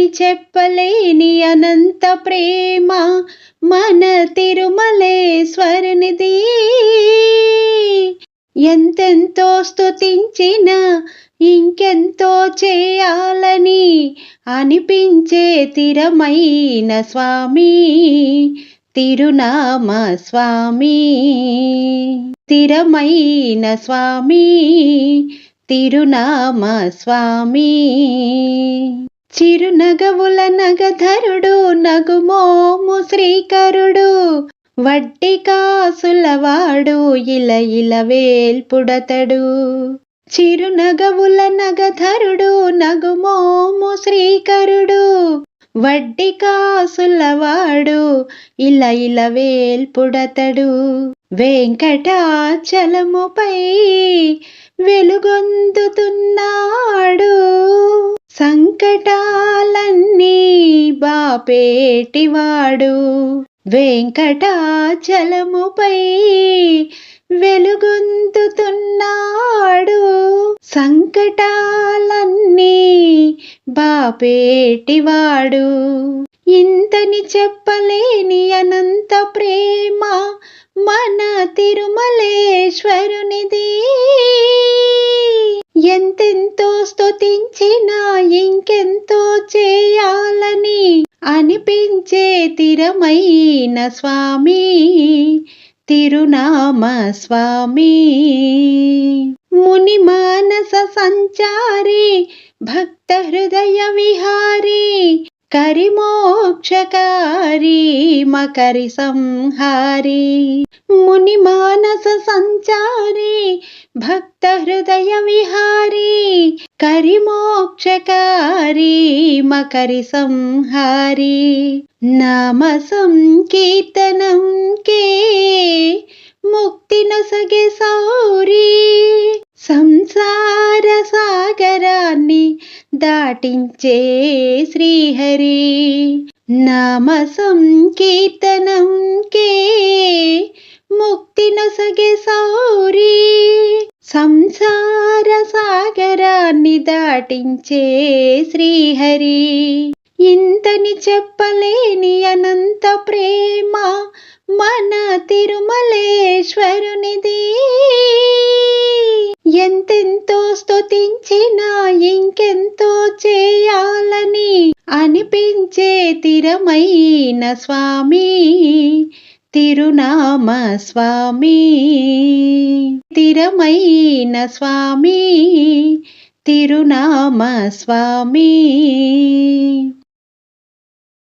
ఎంతని చెప్పలేని అనంత ప్రేమ మన తిరుమలేశ్వరునిది. ఎంతెంతో స్తుతించిన ఇంకెంతో చేయాలని అనిపించే తిరమైన స్వామి తిరునామ స్వామి తిరమైన స్వామి తిరునామ స్వామి. చిరునగవుల నగధరుడు నగుమోము శ్రీకరుడు. వడ్డి కాసులవాడు ఇల ఇల వేల్పుడతడు. చిరునగవుల నగధరుడు నగుమోము శ్రీకరుడు. వడ్డి కాసులవాడు ఇల ఇల వేల్పుడతడు. వెంకటాచలముపై వెలుగొందుతున్నాడు. సంకటాలన్నీ బాపేటివాడు. వెంకటాచలముపై వెలుగొందుతున్నాడు. సంకటాలన్నీ బాపేటివాడు. ఇంతని చెప్పలేని అనంత ఇంకెంతో చేయాలని అనిపించే తిరమైన స్వామి తిరునామ స్వామి. ముని మానస సంచారి భక్త హృదయ విహారీ కరిమోక్షకారి మకరి సంహారి. ముని మానస సంచారి భక్త హృదయ విహారీ కరిమోక్షకారి మకరి సంహారి నామ సంకీర్తనం కే ముక్తి నొసగే సౌరి. సంసార సాగరాన్ని దాటించే శ్రీహరి. నామ సంకీర్తనం కే ముక్తి నొసగే సౌరి. సంసార సాగరాన్ని దాటించే శ్రీహరి. ఇంతని చెప్పలేని అనంత ప్రేమ మన తిరుమలేశ్వరునిది. ఎంతెంతో స్తుతించినా ఇంకెంతో చేయాలని అనిపించే తిరమైన స్వామి. తిరునామ స్వామి తిరమైన స్వామి. తిరునామ స్వామి